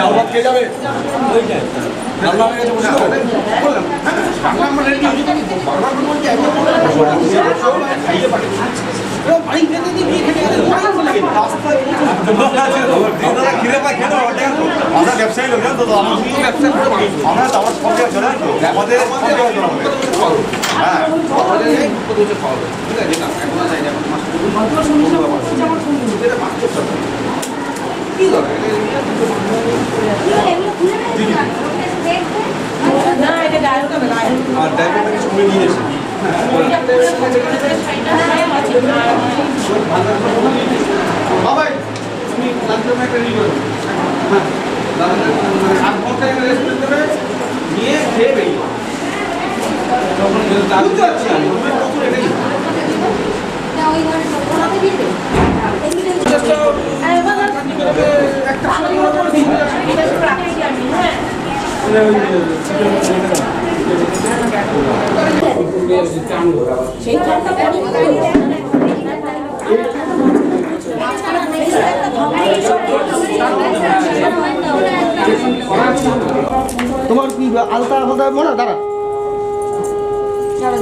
আমরা যাবি বাংলা আমরা বলছি একদম খাইয়ে খেতে হবে ঠিক আছে? হ্যাঁ না এটা ডায়লগ আর ড্রাইভারটাকে সঙ্গে নিয়ে এসে হ্যাঁ নিয়ে খেয়ে বেরিয়ে তোমার কি আলতা ফালতা মনে দাঁড়া একটু।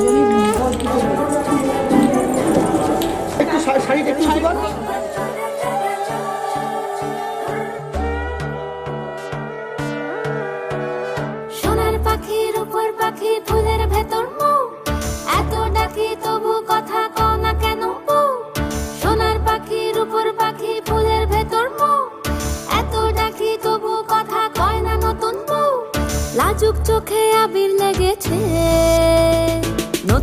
সোনার পাখির উপর পাখি ফুলের ভেতর মৌ। এত ডাকি তবু কথা কও না কেন বউ সোনার পাখির উপর পাখি ফুলের ভেতর মৌ। এত ডাকি তবু কথা কয় না নতুন বউ লাজুক চোখে আবির লেগেছে।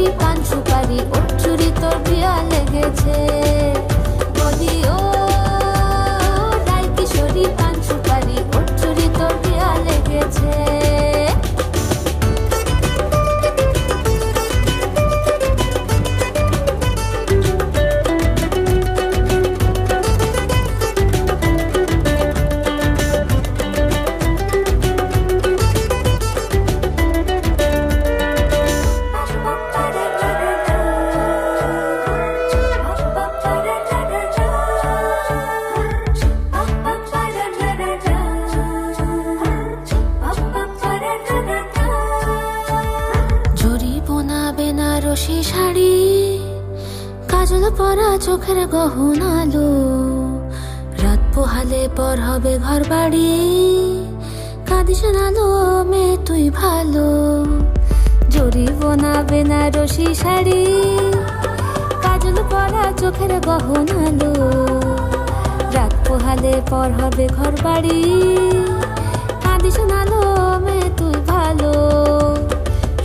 কিশোরী পান সুপারি ওর চুরি তোর বিয়া লেগেছে। বলি গহনালো রাত পোহালে পর হবে ঘর বাড়ি কাঁদিস নালো মে তুই ভালো। জরি বোনা বেনারসি শাড়ি। কাজল পরা চোখের গহনালো রাত পোহালে পর হবে ঘর বাড়ি কাঁদিস নালো মে তুই ভালো।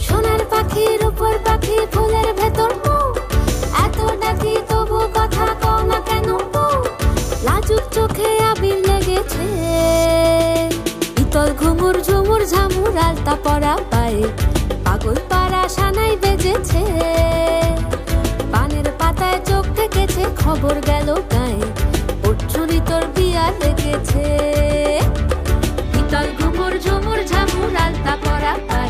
সোনার পাখির উপর পাখি ফুলের ভেতর লেগেছে ইতল ঘুমুর ঝুমুর ঝামুর আলতা পরা পায়ে পাগল পাড়া সানাই বেজেছে। পানের পাতায় চোখ থেকেছে খবর গেল গায়ে ওর তোর বিয়া লেগেছে। ইতল ঘুমুর ঝুমুর ঝামুর আলতা পরা পায়ে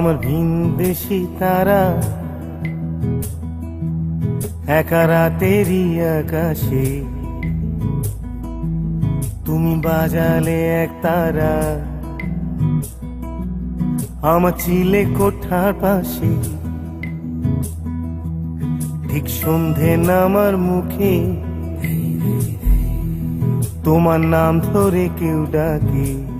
আমার ভিনদেশি তারা। একা রাতেরই আকাশে। তুমি বাজালে এক তারা। আমার চিলে কোঠার পাশে। ঠিক সন্ধে নামার মুখে। তোমার নাম ধরে কেউ ডাকে।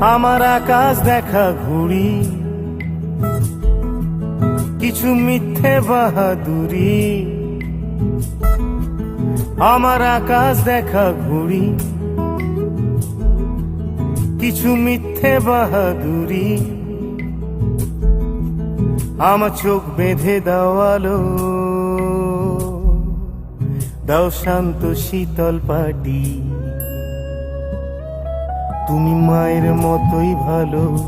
আমার আকাশ দেখা ঘুড়ি। কিছু মিথ্যে বাহাদুরি। আমার আকাশ দেখা ঘুড়ি। কিছু মিথ্যে বাহাদুরি। আমার চোখ বেঁধে দেওয়ালো দাও শান্ত শীতল পাটি। তুমি মায়ের মতোই ভালো।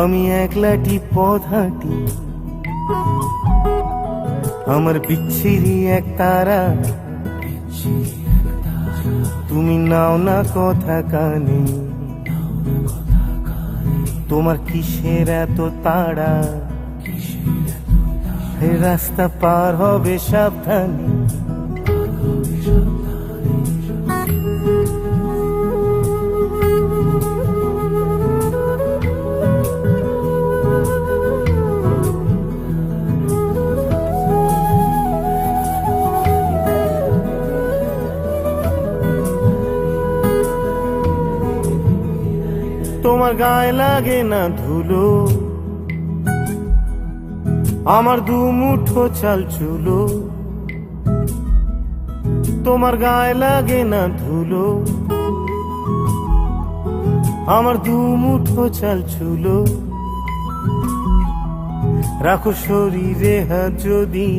আমি একলাটি পথ হাঁটি। আমার বিচ্ছিরি এক তারা। তুমি নাও না কথা কানে। তোমার কিসের এত তাড়া? রাস্তা পার হবে সাবধানে। তোমার গায়ে লাগে না ধুলো। আমার দু মুঠো চাল চুলো। তোমার গায়ে লাগে না ধুলো। আমার দু মুঠো চাল চুলো। রাখো শরীরে হাত যদি,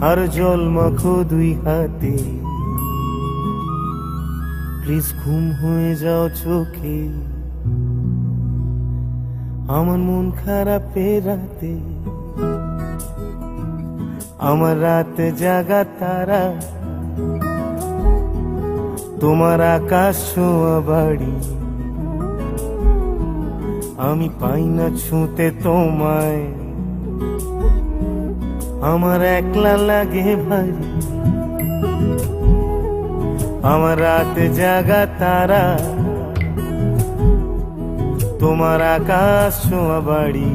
আর জল মাখো দুই হাতে। প্লিজ ঘুম হয়ে যাও চোখে। আমার মন খারাপ রাতে। আমার রাতে জাগা তারা। তোমার আকাশ ছোঁয়া বাড়ি। আমি পাই না ছুঁতে তোমায়। আমার একলা লাগে ভারী। আমার রাত জাগা তারা তোমার আকাশ ছোঁয়া বাড়ি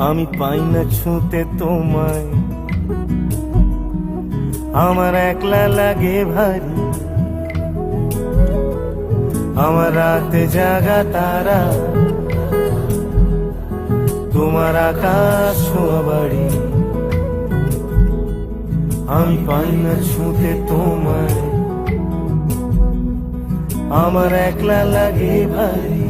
আমি পাই না ছুঁতে তোমায় আমার একলা লাগে ভারী আমার রাত জাগা তারা তোমার আকাশ ছোঁয়া বাড়ি আমি পাই না ছুঁতে তোমায়। আমার একলা লাগে ভারী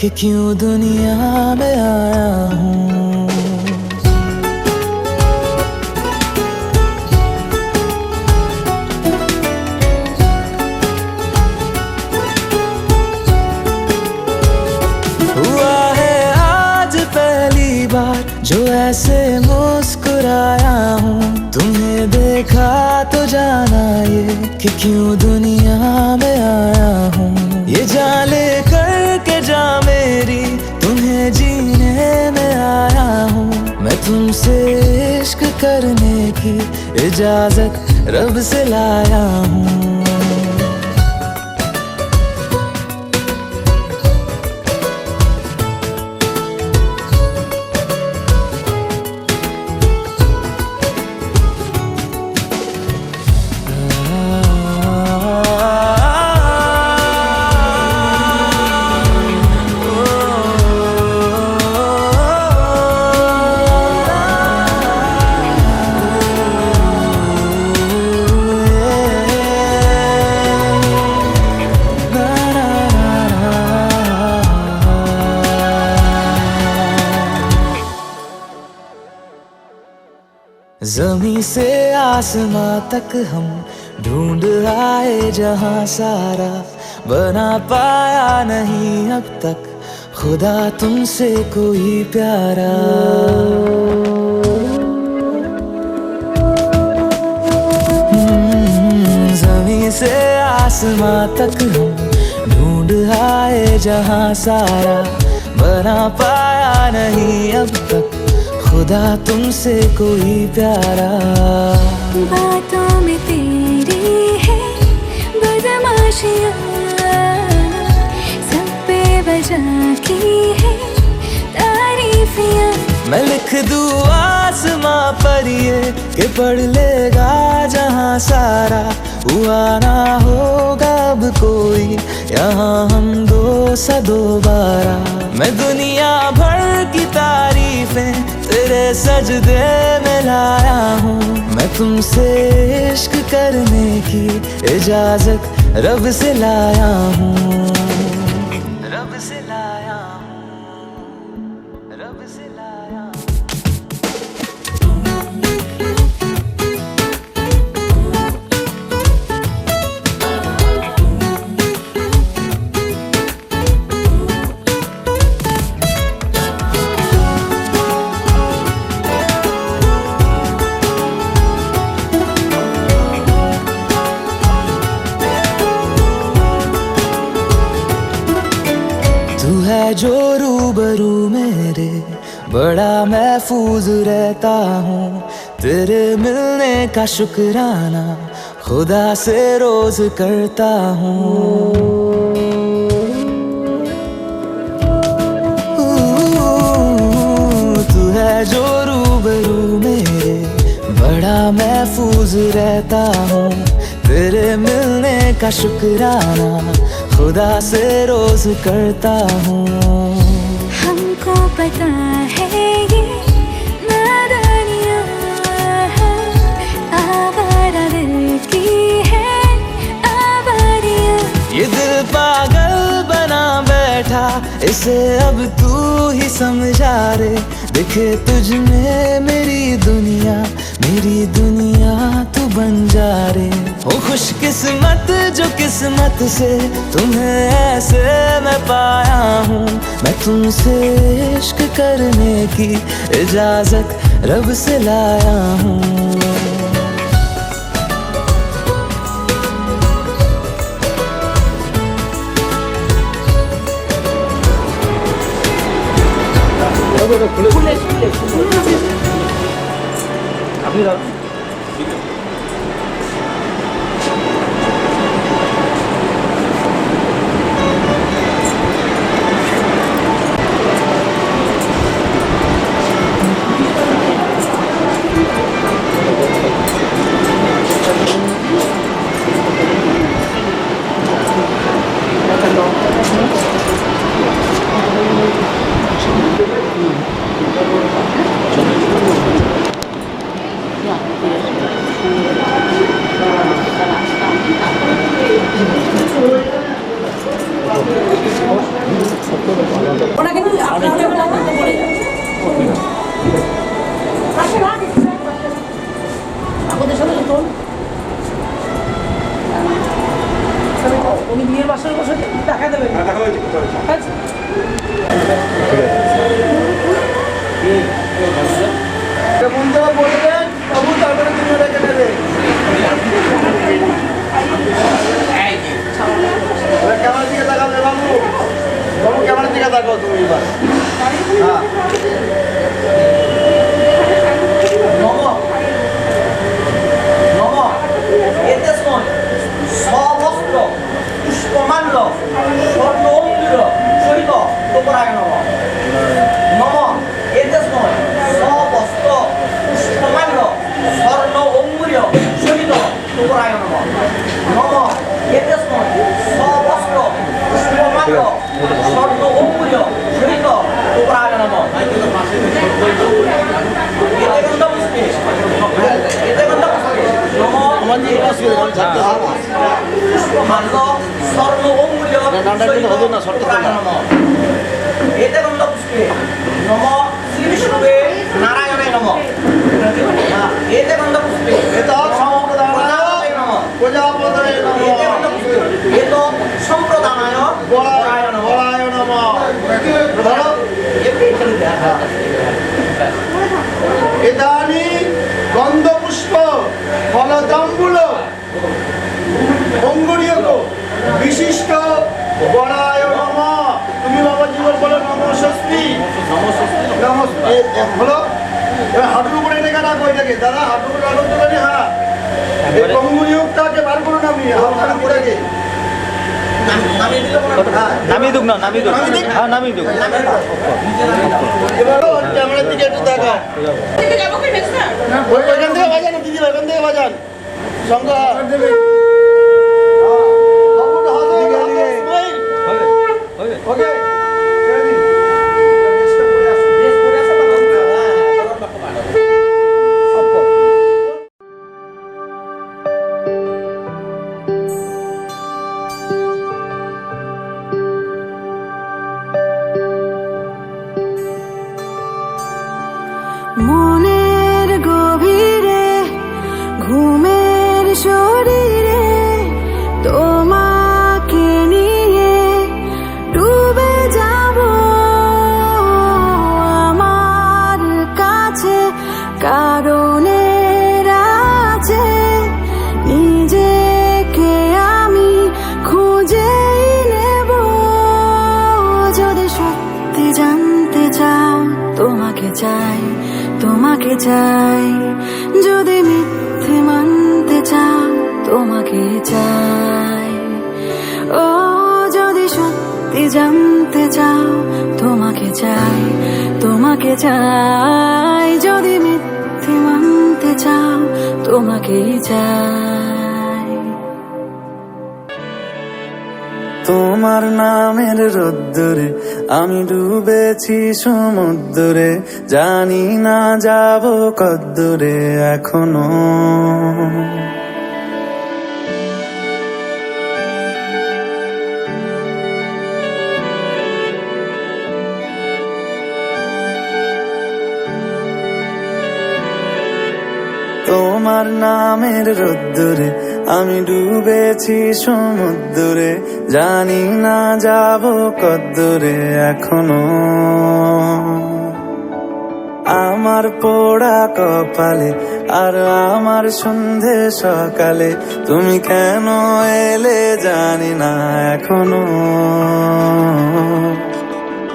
कि क्यों दुनिया में आया हूँ? हुआ है आज पहली बार जो ऐसे मुस्कुराया हूँ। तुम्हें देखा तो जाना ये कि क्यों दुनिया में आया हूँ। ये जाले मेरी तुम्हें जीने में आया हूँ। मैं तुमसे इश्क करने की इजाज़त रब से लाया हूँ। जमी से आसमां तक हम ढूंढ आए जहाँ सारा बना पाया नहीं अब तक। खुदा तुमसे कोई प्यारा। हम्म, जमी से आसमां तक हम ढूंढ आए जहाँ सारा बना पाया नहीं अब तक। खुदा तुमसे कोई प्यारा। बातों में तेरी है बदमाशियाँ सब पे बजा की है तारीफियाँ। मैं लिख दूँ आसमां पर ये कि पढ़ लेगा जहाँ सारा हुआ ना होगा अब कोई। यहाँ हम दो सा दोबारा मैं दुनिया भर की तारीफें तेरे सजदे में लाया हूँ। मैं तुमसे इश्क करने की इजाज़त रब से लाया हूँ। रब से लाया बड़ा महफूज रहता हूँ। तेरे मिलने का शुक्राना खुदा से रोज करता हूँ। तू है जो रूबरू मेरे, बड़ा महफूज रहता हूँ। तेरे मिलने का शुक्राना खुदा से रोज करता हूँ। हमको पता है पागल बना बैठा, इसे अब तू ही समझा रे। दिखे तुझ में मेरी दुनिया मेरी दुनिया तू बन जा रे। ओ खुश किस्मत जो किस्मत से तुम्हें ऐसे मैं पाया हूँ, मैं तुमसे इश्क करने की इजाज़त रब से लाया हूँ। 이거 이거 굴레 굴레 굴레 굴레 갑니다. নারায়ণে নম। এতে গন্ধ পুষ্পে। এত সম্প্রদায় প্রজাপতয়ে নম। প্রজাপতয়ে নমঃ। এতে গন্ধ পুষ্পে। এত সম্প্রদানায় বলায় বলায় নমঃ। ধরো এদানি গন্ধপুষ্প ফলতাম্বুল বিশিষ্ট বড়ায় নম তুমি বাবা জীবন বলো নম নম হলো? এবার হাঁটুর উপরে দাদা হাঁটুর উপরে হ্যাঁ এই বার করুন আপনি নামিয়ে দুক না নামিয়ে দুক হ্যাঁ নামিয়ে দুক এবার ক্যামেরার দিকে একটু দেখাও ওইখান থেকে বাজান দিদি ওইখান থেকে বাজান। সঙ্গে Okay. চাই। ও, যদি সত্যি জানতে চাও, তোমাকে চাই তোমাকে চাই। যদি মিথ্যে মানতে চাও তোমাকে চাই। তোমার নামের রোদ্দুরে আমি ডুবেছি সমুদ্রে। জানি না যাব কদ্দুরে এখনও। তোমার নামের রোদ্দুরে আমি ডুবেছি সমুদ্রে জানি না যাব কদ্দুরে এখনও। আমার পোড়া কপালে আর আমার সন্ধে সকালে তুমি কেন এলে জানি না এখনও।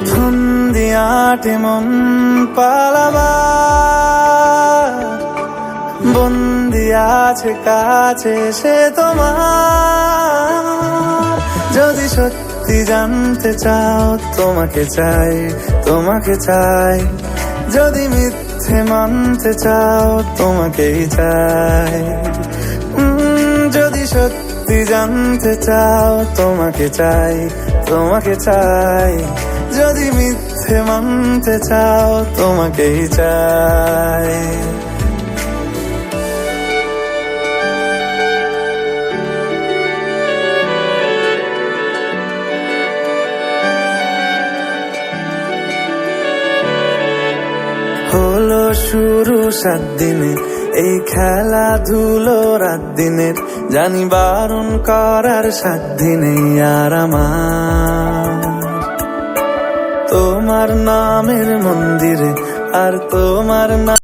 ধুন্দিয়াটি মন বন্দি আছে, কাছে সে তোমার। যদি সত্যি জানতে চাও, তোমাকে চাই তোমাকে চাই। যদি মিথ্যে মানতে চাও, তোমাকেই চাই। যদি সত্যি জানতে চাও, তোমাকে চাই তোমাকে চাই। যদি মিথ্যে মানতে চাও, তোমাকেই চাই। শুরু সাত দিনে, এই খেলাধুলো রাত দিনের, জানি বারণ করার সাত দিনে আর তোমার নামের মন্দিরে আর তোমার না